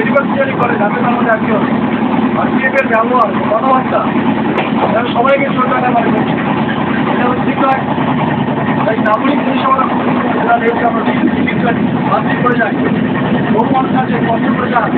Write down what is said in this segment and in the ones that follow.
Delivery করে তাদের মধ্যে একজন আর সিএফের ব্যবহার, কথাবার্তা তারা সবাইকে সরকার আমার এটা ঠিক নয় তাই নাগরিক হিসেবে যারা রেটকে আমরা বাতিল করে যাই মানুষ আছে কষ্ট করে যান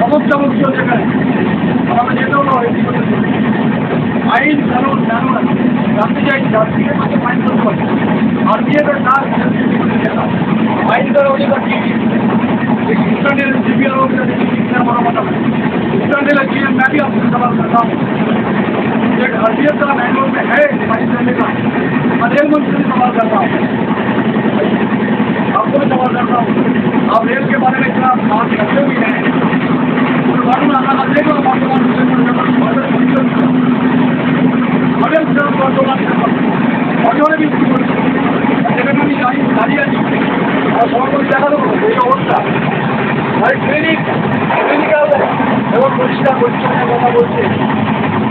সমস্যা মুক্তি হচ্ছে এখানে যেতেও নয়। আইন কানুন আছে জানতে চাই মধ্যে ফাইন করতে পারে আর দিয়ে তো কাজ আইন করার অধিকার स्टूडेंट एनर्जी भी और हमारा मतलब स्टूडेंट एनर्जी मैं भी आपसे सवाल करता हूँ एक हसीियत का बैंगलोर में है भाई जाने का मैं रेल मंत्री से सवाल करता हूँ आपको भी सवाल करता हूँ आप रेल के बारे में इतना बात करते हुए हैं तो बात में अगले को পরিষ্কার পরিচ্ছন্নের কথা বলছে।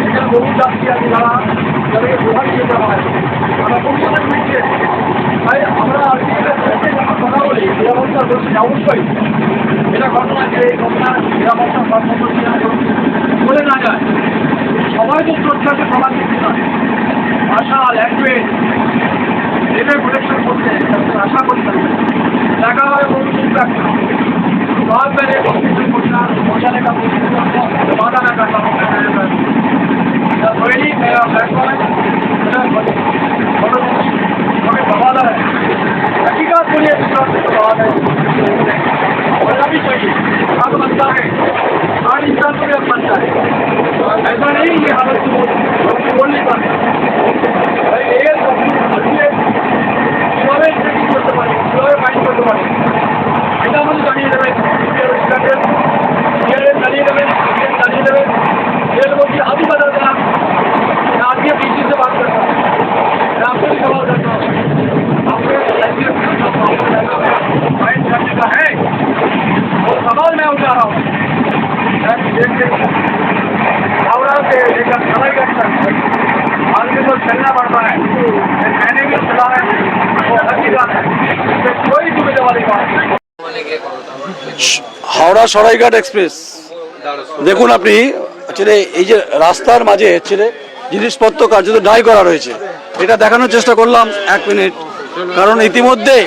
এখানে বহু যাত্রী আছে যারা যাদেরকে প্রভাবিত যেতে হয়। তারা পরিষ্কার করছে তাই আমরা আর কি কথা বলি? নিরাপত্তা বলছি অবশ্যই। এটা ঘটনা যে ঘটনা, নিরাপত্তা কর্মকর্তা বলে না যায়। সবাই তো চর্চাকে সবার দিচ্ছে না ভাষা ল্যাঙ্গুয়েজ এটাই প্রোটেকশন করতে, আশা করতে দেখা হয় বহু চিন্তা बाद मैंने पूछने का कोशिश करता हूँ। वादा मैं करता हूँ कोई मेरा प्लेटफॉर्म है? बहुत है। हकीकत मुझे इस बात সরাইঘাট এক্সপ্রেস। দেখুন আপনি ছেলে এই যে রাস্তার মাঝে ছেলে জিনিসপত্র কার্যত ডাই করা রয়েছে। এটা দেখানোর চেষ্টা করলাম এক মিনিট। কারণ ইতিমধ্যে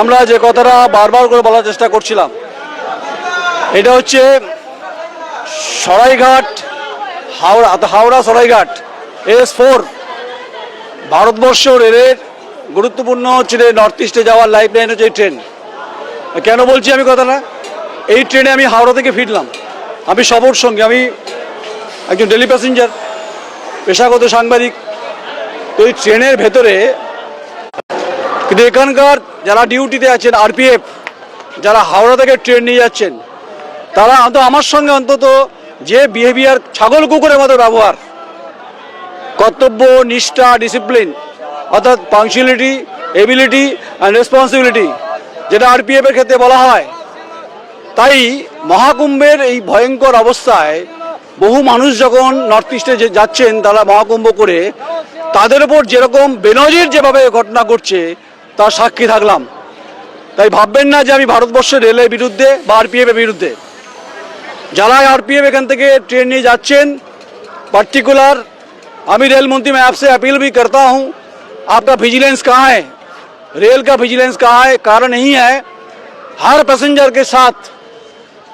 আমরা যে কথাটা বারবার করে বলার চেষ্টা করছিলাম, এটা হচ্ছে সরাইঘাট, হাওড়া হাওড়া সরাইঘাট, এস ফোর। ভারতবর্ষ রেলের গুরুত্বপূর্ণ হচ্ছে নর্থ ইস্টে যাওয়ার লাইফ লাইন হচ্ছে এই ট্রেন কেন বলছি আমি কথাটা? এই ট্রেনে আমি হাওড়া থেকে ফিরলাম। আমি সবর সঙ্গে, আমি একজন ডেলি প্যাসেঞ্জার পেশাগত সাংবাদিক। তো এই ট্রেনের ভেতরে কিন্তু এখানকার যারা ডিউটিতে আছেন আরপিএফ যারা হাওড়া থেকে ট্রেন নিয়ে যাচ্ছেন, তারা অন্তত আমার সঙ্গে অন্তত যে বিহেভিয়ার ছাগল কুকুরের মতো ব্যবহার, কর্তব্য, নিষ্ঠা ডিসিপ্লিন অর্থাৎ পাংচুয়ালিটি এবিলিটি অ্যান্ড রেসপন্সিবিলিটি যেটা আরপিএফের ক্ষেত্রে বলা হয় তাই মহাকুম্ভের এই ভয়ঙ্কর অবস্থায় বহু মানুষ যখন নর্থ ইস্টে যে যাচ্ছেন তারা মহাকুম্ভ করে তাদের উপর যেরকম বেনজির যেভাবে ঘটনা ঘটছে তার সাক্ষী থাকলাম তাই ভাববেন না যে আমি ভারতবর্ষের রেলের বিরুদ্ধে বা আরপিএফের বিরুদ্ধে যারা आरपीएफ এখান থেকে ट्रेन নিয়ে যাচ্ছেন पर्टिकुलर আমি रेल मंत्री मैं आपसे अपील भी करता हूं आपका विजिलेंस कहाँ है रेल का विजिलेंस कहाँ है कारण यही है हर पैसेंजर के साथ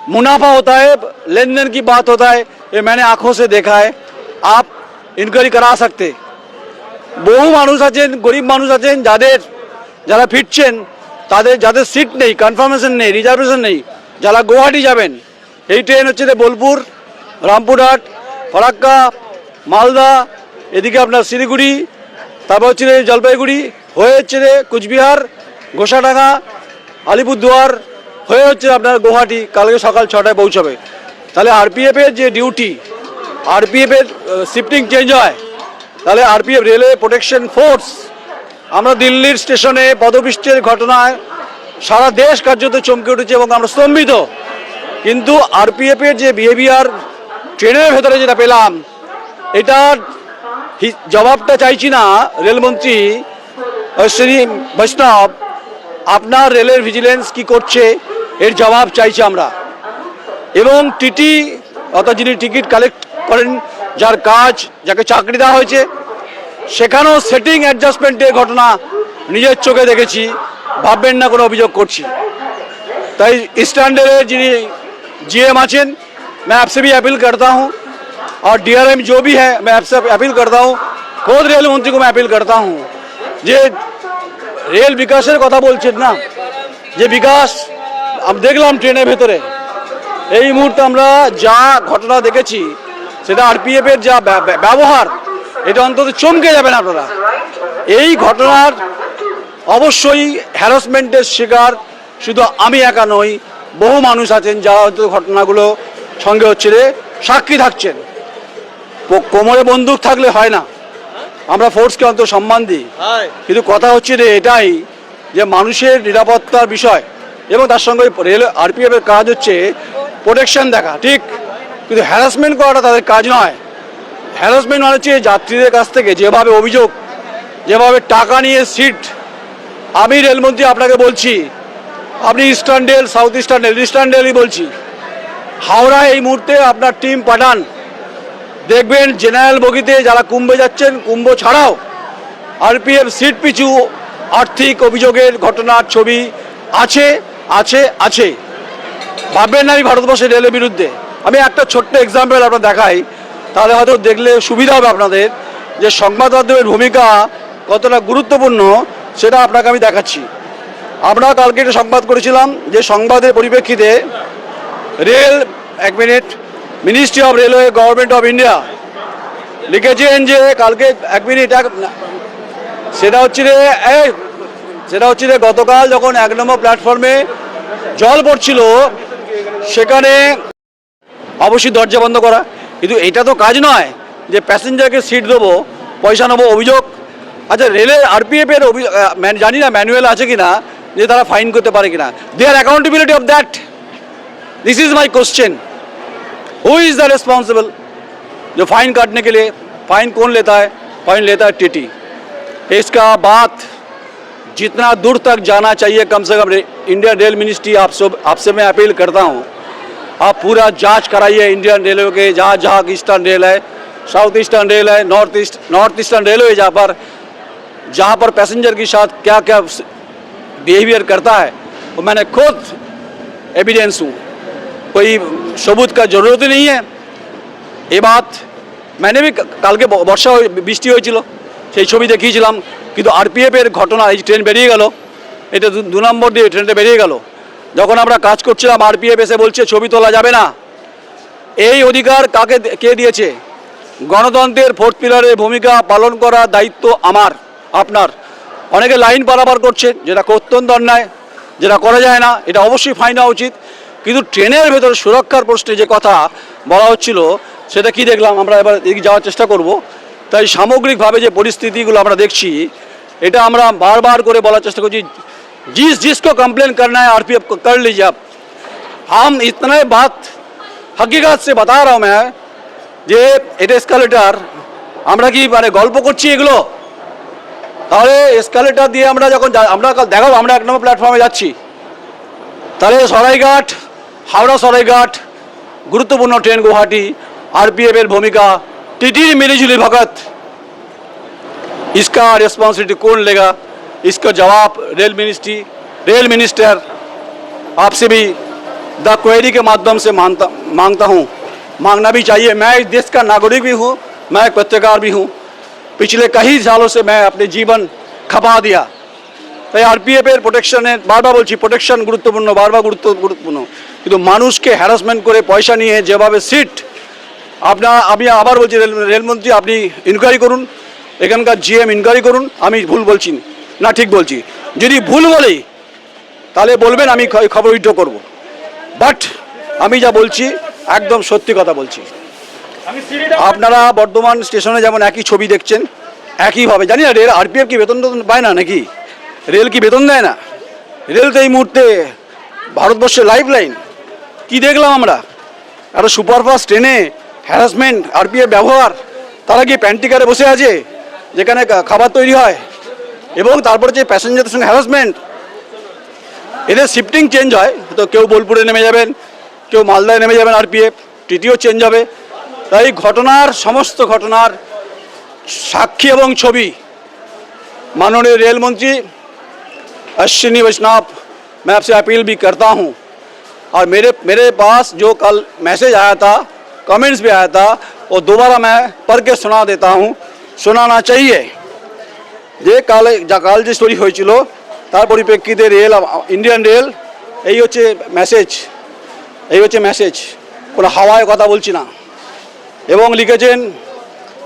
मुनाफा होता है लेन देन की बात होता है ये मैंने आंखों से देखा है आप ইনকোয়ারি করা सकते বহু মানুষ আছেন গরিব মানুষ আছেন যাদের যারা ফিরছেন তাদের যাদের সিট নেই কনফার্মেশন নেই রিজার্ভেশন নেই যারা গুয়াহাটি যাবেন এই ট্রেন হচ্ছে যে বোলপুর রামপুরহাট ফরাক্কা মালদা এদিকে আপনার শিলিগুড়ি তারপর হচ্ছে যে জলপাইগুড়ি হয়ে হচ্ছে যে কুচবিহার ঘোষাডাঙ্গা আলিপুরদুয়ার হয়ে হচ্ছে আপনার গুয়াহাটি, কালকে সকাল ছটায় পৌঁছাবে। তাহলে আরপিএফের যে ডিউটি আরপিএফের শিফটিং চেঞ্জ হয়। তাহলে আরপিএফ রেলওয়ে প্রোটেকশন ফোর্স আমরা দিল্লির স্টেশনে পদপৃষ্ঠের ঘটনায় সারা দেশ কার্যত চমকে উঠেছে এবং আমরা স্তম্ভিত। কিন্তু আরপিএফের যে বিহেভিয়ার ট্রেনের ভেতরে যেটা পেলাম, এটার জবাবটা চাইছি না রেলমন্ত্রী শ্রী বৈষ্ণব। আপনার রেলের ভিজিলেন্স কি করছে এর জবাব চাইছি আমরা এবং টিটি অর্থাৎ যিনি টিকিট কালেক্ট করেন যার কাজ যাকে চাকরি দেওয়া হয়েছে সেখানেও সেটিং অ্যাডজাস্টমেন্টের ঘটনা নিজের চোখে দেখেছি ভাববেন না কোনো অভিযোগ করছি তাই स्टैंडर्ड যিনি जीएम আছেন मैं आपसे भी अपील करता हूं और डीआरएम जो भी है मैं आपसे अपील करता हूं खुद रेल मंत्री को मैं अपील करता हूं যে রেল বিকাশের কথা বলছেন না। যে বিকাশ দেখলাম ট্রেনের ভেতরে। এই মুহূর্তে আমরা যা ঘটনা দেখেছি, সেটা আরপিএফ এর যা ব্যা- ব্যা- ব্যবহার, এটা অন্তত চমকে যাবেন আপনারা। এই ঘটনার অবশ্যই হ্যারাসমেন্টের শিকার শুধু আমি একা নই, বহু মানুষ আছেন যারা হয়তো ঘটনাগুলো সঙ্গে হচ্ছে রে, সাক্ষী থাকছেন। কোমরে বন্দুক থাকলে হয় না। আমরা ফোর্সকে অন্তত সম্মান দিই। কিন্তু কথা হচ্ছে যে এটাই যে মানুষের নিরাপত্তার বিষয় এবং তার সঙ্গে রেল আরপিএফ এর কাজ হচ্ছে প্রোটেকশন দেখা ঠিক? কিন্তু হ্যারাসমেন্ট করাটা তাদের কাজ নয়। হ্যারাসমেন্ট মানে হচ্ছে যাত্রীদের কাছ থেকে যেভাবে অভিযোগ যেভাবে টাকা নিয়ে সিট। আমি রেলমন্ত্রী আপনাকে বলছি আপনি eastern rail south eastern rail eastern রেলই বলছি। হাওড়া এই মুহূর্তে আপনার টিম পাঠান। দেখবেন জেনারেল বগিতে যারা কুম্ভে যাচ্ছেন, কুম্ভ ছাড়াও আরপিএফ সিট পিছু আর্থিক অভিযোগের ঘটনার ছবি আছে আছে আছে। ভাববেন না আমি ভারতবর্ষের রেলের বিরুদ্ধে। আমি একটা ছোট্ট এক্সাম্পল আপনার দেখাই, তাহলে হয়তো দেখলে সুবিধা হবে আপনাদের যে সংবাদ মাধ্যমের ভূমিকা কতটা গুরুত্বপূর্ণ সেটা আপনাকে আমি দেখাচ্ছি। আমরা কালকে একটা সংবাদ করেছিলাম যে সংবাদের পরিপ্রেক্ষিতে রেল, এক minute ministry of railway government of India লিখেছেন যে কালকে এক মিনিট, এক সেটা হচ্ছে রে সেটা হচ্ছে রে গতকাল যখন এক নম্বর প্ল্যাটফর্মে জল পড়ছিল, সেখানে অবশ্যই দরজা বন্ধ করা। কিন্তু এটা তো কাজ নয় যে প্যাসেঞ্জারকে সিট দেবো, পয়সা নেব অভিযোগ। আচ্ছা রেলের আরপিএফের অভিযোগ জানি না ম্যানুয়াল আছে কি না যে তারা ফাইন করতে পারে কিনা। They are accountability of that this is my question who is the responsible जो फाइन काटने के लिए फाइन कौन लेता है? फाइन लेता है टीटी इसका बात जितना दूर तक जाना चाहिए, कम से कम इंडियन रेल मिनिस्ट्री आप सब आपसे मैं अपील करता हूँ। आप पूरा जाँच कराइए इंडियन रेलवे के, जहाँ जहाँ ईस्टर्न रेल है साउथ ईस्टर्न रेल है north east north eastern railway जहाँ पर जहाँ पर पैसेंजर के साथ क्या क्या बिहेवियर करता है, वो मैंने खुद एविडेंस हूँ। कोई सबूत का जरूरत ही नहीं है এ বাত মানে বি কালকে ব- বর্ষা হয়ে- বৃষ্টি হয়েছিল সেই ছবি দেখিয়েছিলাম কিন্তু আরপিএফ এর ঘটনা এই ট্রেন বেরিয়ে গেল এটা দু- দু নম্বর দিয়ে ট্রেনটা বেরিয়ে গেল যখন আমরা কাজ করছিলাম আরপিএফ এসে বলছে ছবি তোলা যাবে না এই অধিকার কাকে দে- কে দিয়েছে গণতন্ত্রের ফোর্থ পিলারের ভূমিকা পালন করার দায়িত্ব আমার আপনার অনেকে লাইন পারাপার করছে যেটা অত্যন্ত অন্যায় যেটা করা যায় না এটা অবশ্যই ফাইন হওয়া উচিত কিন্তু ট্রেনের ভেতরে সুরক্ষার প্রশ্নে যে কথা বলা হচ্ছিল সেটা কি দেখলাম আমরা এবার এদিকে যাওয়ার চেষ্টা করব তাই সামগ্রিকভাবে যে পরিস্থিতিগুলো আমরা দেখছি এটা আমরা বারবার করে বলার চেষ্টা করছি जिस जिसको कंप्लेन करना है आरपीएफ को कर लीजिए आप हम इतना बात हकीकत से बता रहा हूँ मैं যে এটা এসকালেটার আমরা কি মানে গল্প করছি এগুলো তাহলে এসকালেটার দিয়ে আমরা যখন যা- আমরা কাল দেখাবো আমরা এক নম্বর প্ল্যাটফর্মে যাচ্ছি তাহলে সরাইঘাট হাওড়া সরাইঘাট গুরুত্বপূর্ণ ট্রেন গুয়াহাটি आरपीएफ এর ভূমিকা টিটির মিলিজুলি ভগত इसका रिस्पॉन्सिबिलिटी कौन लेगा इसका जवाब रेल मिनिस्ट्री रेल मिनिस्टर आपसे भी द क्वेरी के माध्यम से मांगता मांगता हूँ मांगना भी चाहिए मैं इस देश का नागरिक भी हूँ मैं एक पत्रकार भी हूँ पिछले कई सालों से मैं अपने जीवन खपा दिया তাই আরপিএফ এর প্রোটেকশনের বারবার বলছি প্রোটেকশন গুরুত্বপূর্ণ বারবার গুরুত্ব গুরুত্বপূর্ণ কিন্তু মানুষকে হ্যারাসমেন্ট করে পয়সা নিয়ে যেভাবে সিট আপনার আমি আবার বলছি রেল রেলমন্ত্রী আপনি ইনকোয়ারি করুন এখানকার জিএম ইনকোয়ারি করুন আমি ভুল বলছি। না ঠিক বলছি। যদি ভুল বলি তাহলে বলবেন আমি খবর উইথড্র করব। বাট আমি যা বলছি একদম সত্যি কথা বলছি। আপনারা বর্ধমান স্টেশনে যেমন একই ছবি দেখছেন একইভাবে জানি না রেল আরপিএফ কি বেতন টেতন পায় না নাকি? রেল কি বেতন দেয় না? রেল তো এই মুহূর্তে ভারতবর্ষের লাইফ লাইন কী দেখলাম আমরা একটা সুপারফাস্ট ট্রেনে হ্যারাসমেন্ট আরপিএফ ব্যবহার তারা গিয়ে প্যান্টিকারে বসে আছে যেখানে খা- খাবার তৈরি হয় এবং তারপরে যে প্যাসেঞ্জারদের সঙ্গে হ্যারাসমেন্ট এদের শিফটিং চেঞ্জ হয় তো কেউ বোলপুরে নেমে যাবেন কেউ মালদায় নেমে যাবেন আরপিএফ টিটিও চেঞ্জ হবে তাই ঘটনার সমস্ত ঘটনার সাক্ষী এবং ছবি माननीय रेल मंत्री अश्विनी वैष्णव मैं आपसे अपील भी करता हूं और मेरे मेरे पास जो कल मैसेज आया था कमेंट्स भी आया था वो दोबारा मैं पढ़ के सुना देता हूं শোনানা চাইয়ে যে কালে যা কাল যে স্টোরি হয়েছিল তার পরিপ্রেক্ষিতে রেল ইন্ডিয়ান রেল এই হচ্ছে মেসেজ এই হচ্ছে মেসেজ কোনো হাওয়ায় কথা বলছি না এবং লিখেছেন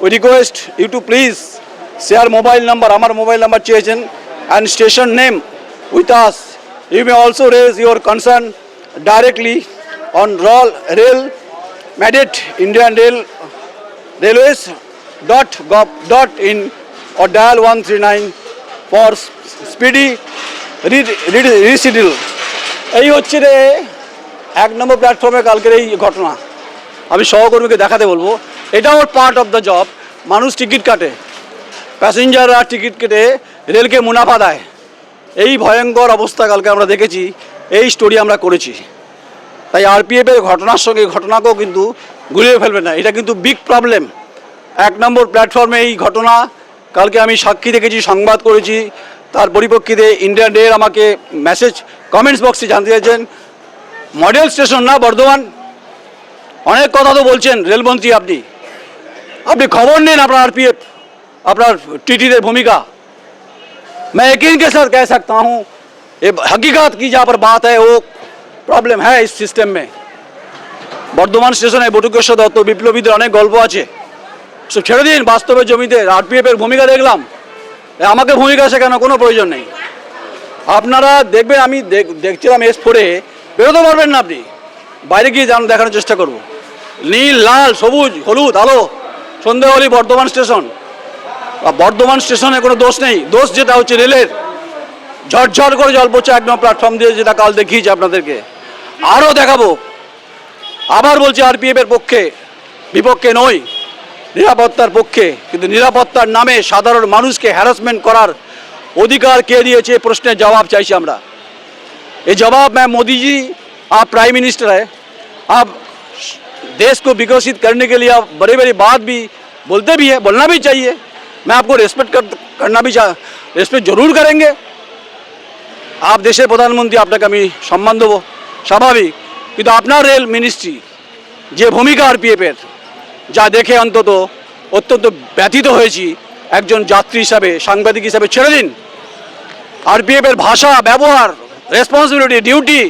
we request you to please share mobile number আমার মোবাইল নাম্বার চেয়েছেন and station name with us you may also raise your concern directly on rail rail Madad Indian rail railways dot gov, dot in, or dial 139 for speedy reschedule. এই হচ্ছে রে এক নম্বর প্ল্যাটফর্মে কালকের এই ঘটনা। আমি সহকর্মীকে দেখাতে বলব। এটা ওর পার্ট অফ দ্য জব মানুষ টিকিট কাটে। প্যাসেঞ্জাররা টিকিট কেটে রেলকে মুনাফা দেয়। এই ভয়ঙ্কর অবস্থা কালকে আমরা দেখেছি। এই স্টোরি আমরা করেছি তাই আরপিএফের ঘটনার সঙ্গে এই ঘটনাকেও কিন্তু গুলিয়ে ফেলবে না এটা কিন্তু বিগ প্রবলেম এক নম্বর প্ল্যাটফর্মে এই ঘটনা কালকে আমি সাক্ষী দেখেছি সংবাদ করেছি তার পরিপ্রেক্ষিতে ইন্ডিয়ান রেল আমাকে মেসেজ কমেন্টস বক্সে জানতে চাইছেন মডেল স্টেশন না বর্ধমান অনেক কথা তো বলছেন রেলমন্ত্রী আপনি আপনি খবর নিন আপনার আরপিএফ আপনার টিটিদের ভূমিকা मैं यकीन के साथ कह सकता हूँ ये हकीकत की जहाँ पर बात है वो প্রবলেম হ্যাঁ এই সিস্টেম মে বর্ধমান স্টেশনে বটুকেশ্বর দত্ত বিপ্লবীদের অনেক গল্প আছে সব ছেড়ে দিন বাস্তবে জমিতে আরপিএফ এর ভূমিকা দেখলাম এ আমাকে ভূমিকা শেখানো কোনো প্রয়োজন নেই আপনারা দেখবেন আমি দেখ- দেখছিলাম এস ফোরে বেরোতে পারবেন না আপনি বাইরে গিয়ে জান দেখানোর চেষ্টা করব নীল লাল সবুজ হলুদ আলো সন্ধে হলি বর্ধমান স্টেশন আর বর্ধমান স্টেশনে কোনো দোষ নেই দোষ যেটা হচ্ছে রেলের ঝরঝর করে জল পড়ছে একদম প্ল্যাটফর্ম দিয়ে যেটা কাল দেখিয়েছি আপনাদেরকে আরও দেখাবো আবার বলছি আরপিএফ এর পক্ষে বিপক্ষে নই নিরাপত্তার পক্ষে কিন্তু নিরাপত্তার নামে সাধারণ মানুষকে হ্যারাসমেন্ট করার অধিকার কে দিয়েছে এই প্রশ্নের জবাব চাইছি আমরা ये जवाब मैं मोदी जी आप प्राइम मिनिस्टर है आप देश को विकसित करने के लिए आप बड़ी बड़ी बात भी बोलते भी है बोलना भी चाहिए मैं आपको रेस्पेक्ट कर, करना भी चाह रेस्पेक्ट जरूर करेंगे आप দেশের প্রধানমন্ত্রী, আপনাকে আমি সম্মান দেবো। স্বাভাবিক। কিন্তু আপনার রেল মিনিস্ট্রি যে ভূমিকা আর আরপিএফের যা দেখে অন্তত অত্যন্ত ব্যথিত হয়েছি একজন যাত্রী হিসাবে, সাংবাদিক হিসাবে ছেড়ে দিন। আর আরপিএফের ভাষা, ব্যবহার রেসপন্সিবিলিটি ডিউটি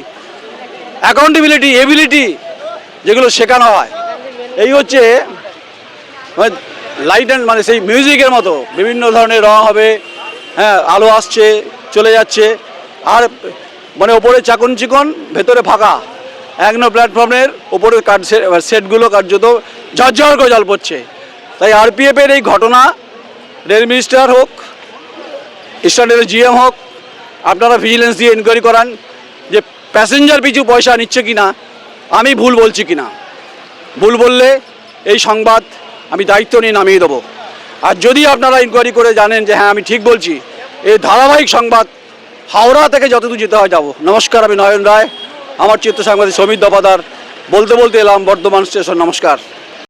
অ্যাকাউন্টেবিলিটি এবিলিটি যেগুলো শেখানো হয়। এই হচ্ছে লাইট অ্যান্ড মানে সেই মিউজিকের মতো। বিভিন্ন ধরনের রং হবে হ্যাঁ আলো আসছে, চলে যাচ্ছে। আর মানে ওপরে চাকন চিকন, ভেতরে ফাঁকা। এক নম্বর প্ল্যাটফর্মের ওপরে কাঠ সেটগুলো কার্যত ঝরঝর করে জল পড়ছে। তাই আরপিএফের এই ঘটনা, রেল মিনিস্টার হোক ইস্টার্ন রেলের জিএম হোক, আপনারা ভিজিলেন্স দিয়ে ইনকোয়ারি করান যে প্যাসেঞ্জার পিছু পয়সা নিচ্ছে কি না আমি ভুল বলছি কি না ভুল বললে এই সংবাদ আমি দায়িত্ব নিয়ে নামিয়ে দেবো। আর যদি আপনারা ইনকোয়ারি করে জানেন যে হ্যাঁ আমি ঠিক বলছি, এই ধারাবাহিক সংবাদ হাওড়া থেকে যতদূর যেতে হয় যাব। নমস্কার, আমি নয়ন রায়। আমার চিত্র সাংবাদিক সমীর দপাদার বলতে বলতে এলাম বর্ধমান স্টেশন। নমস্কার।